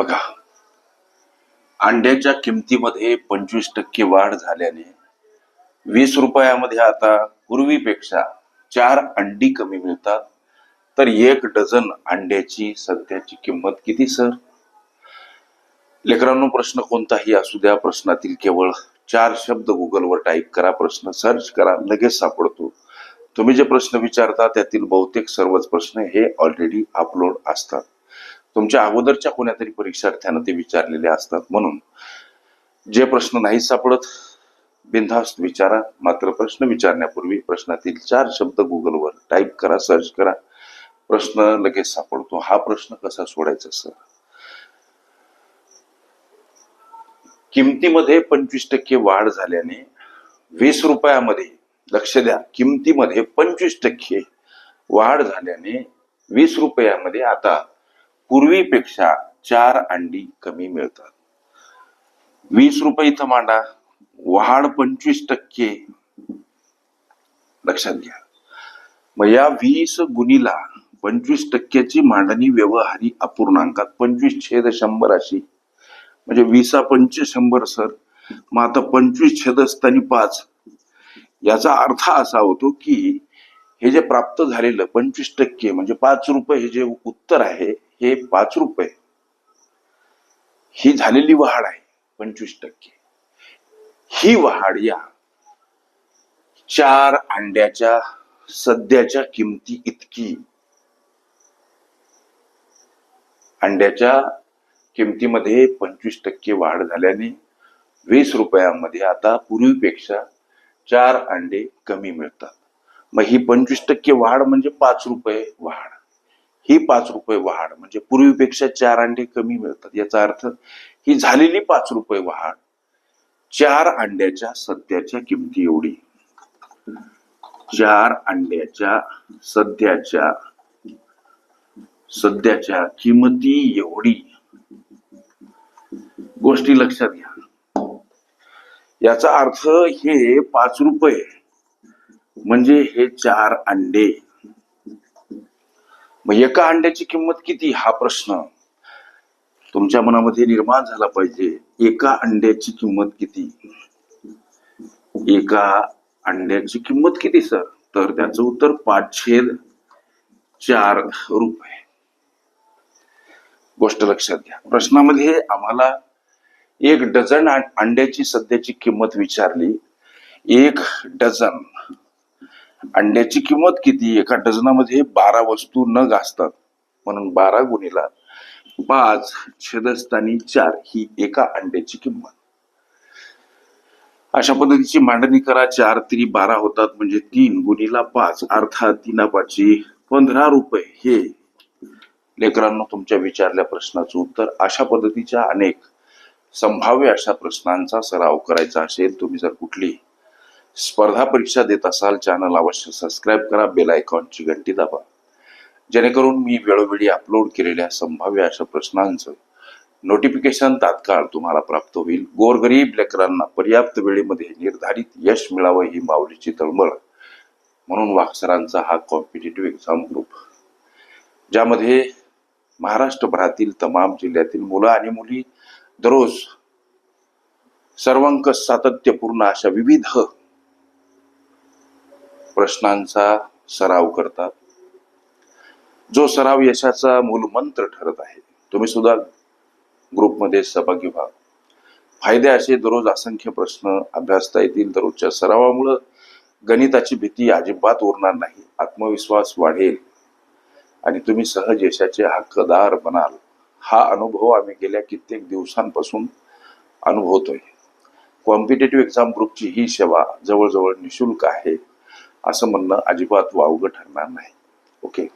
बघा. अंड्याच्या किमतीमध्ये पंचवीस टक्के वाढ झाल्याने वीस रुपयामध्ये आता पूर्वीपेक्षा चार अंडी कमी मिळतात. तर एक डझन अंड्याची सध्याची किंमत किती सर? लेकरांनो प्रश्न कोणताही असू द्या. प्रश्नातील केवळ चार शब्द गुगलवर टाईप करा. प्रश्न सर्च करा. लगेच सापडतो. तुम्ही जे प्रश्न विचारता त्यातील बहुतेक सर्वच प्रश्न हे ऑलरेडी अपलोड असतात. तुमच्या अगोदरच्या कोणातरी परीक्षार्थ्यानं ते विचारलेले असतात. म्हणून जे प्रश्न नाही सापडत बिनधास्त विचारा. मात्र प्रश्न विचारण्यापूर्वी प्रश्नातील चार शब्द गुगलवर टाईप करा सर्च करा. प्रश्न लगेच सापडतो. हा प्रश्न कसा सोडायचा सर किमतीमध्ये पंचवीस टक्के वाढ झाल्याने वीस रुपयामध्ये लक्ष द्या किमतीमध्ये पंचवीस टक्के वाढ झाल्याने वीस रुपयामध्ये आता पूर्वीपेक्षा चार अंडी कमी मिळतात. वीस रुपये इथं मांडा. वाढ पंचवीस टक्के. लक्षात घ्या. मग या वीस गुणीला पंचवीस टक्क्याची मांडणी व्यवहारी अपूर्णांकात पंचवीस छेद शंभर अशी. म्हणजे वीसा पंच शंभर सर. मग आता पंचवीस छेद असताना पाच. याचा अर्थ असा होतो की हे जे प्राप्त झालेलं पंचवीस टक्के म्हणजे पाच रुपये हे जे उत्तर आहे हे पाच रुपये. ही झालेली वाढ आहे पंचवीस टक्के. ही वाढ या चार अंड्याच्या सध्याच्या किमती इतकी. अंड्याच्या किमतीमध्ये पंचवीस टक्के वाढ झाल्याने वीस रुपयामध्ये आता पूर्वीपेक्षा चार अंडे कमी मिळतात. मग ही पंचवीस टक्के वाढ म्हणजे पाच रुपये वाढ. ही पाच रुपये वाढ म्हणजे पूर्वीपेक्षा चार अंडे कमी मिळतात. याचा अर्थ ही झालेली पाच रुपये वाढ चार अंड्याच्या सध्याच्या किमती एवढी. चार अंड्याच्या सध्याच्या सध्याच्या किमती एवढी. गोष्टी लक्षात घ्या. याचा अर्थ हे पाच रुपये म्हणजे हे चार अंडे मग एका अंड्याची किंमत किती? हा प्रश्न तुमच्या मनामध्ये निर्माण झाला पाहिजे. एका अंड्याची किंमत किती? एका अंड्याची किंमत किती सर? तर त्याचं उत्तर पाचशे चार रुपये. गोष्ट लक्षात घ्या. प्रश्नामध्ये आम्हाला एक डझन अंड्याची सध्याची किंमत विचारली. एक डझन अंड्याची किंमत किती? एका डझनामध्ये बारा वस्तू नग असतात म्हणून बारा गुणीला पाच छेदस्थानी चार ही एका अंड्याची किंमत. अशा पद्धतीची मांडणी करा. चार तरी बारा होतात म्हणजे तीन गुणीला पाच. अर्थात तीना पाचशे पंधरा रुपये. हे लेकरांनो तुमच्या विचारल्या प्रश्नाचं उत्तर. अशा पद्धतीच्या अनेक संभाव्य अशा प्रश्नांचा सराव करायचा असेल तुम्ही जर कुठली स्पर्धा परीक्षा देत असाल चॅनल अवश्य सबस्क्राईब करा बेल आयकॉनची घंटी दाबा. जेणेकरून मी वेळोवेळी अपलोड केलेल्या संभाव्य अशा प्रश्नांचं नोटिफिकेशन तात्काळ तुम्हाला प्राप्त होईल. गोरगरीब लेकरांना पर्याप्त वेळेमध्ये निर्धारित यश मिळावं ही माऊलीची तळमळ. म्हणून वाकसरांचा हा कॉम्पिटेटिव्ह एक्झाम ग्रुप ज्यामध्ये महाराष्ट्रभरातील तमाम जिल्ह्यातील मुलं आणि मुली दररोज सर्वांक सातत्यपूर्ण अशा विविध प्रश्नांचा सराव करतात. जो सराव यशाचा मूलमंत्र ठरत आहे तुम्ही सुद्धा ग्रुपमध्ये सहभागी व्हा. फायदे असे दररोज असंख्य प्रश्न अभ्यासता येतील दररोजच्या सरावामुळं गणिताची भीती अजिबात उरणार नाही आत्मविश्वास वाढेल. आणि तुम्ही सहज यशाचे हक्कदार बनाल. हा अनुभव आम्ही गेल्या कित्येक दिवसांपासून अनुभवतोय. कॉम्पिटेटिव्ह एक्झाम ग्रुपची ही सेवा जवळजवळ निशुल्क आहे. असं म्हणणं अजिबात वावगं ठरणार नाही. ओके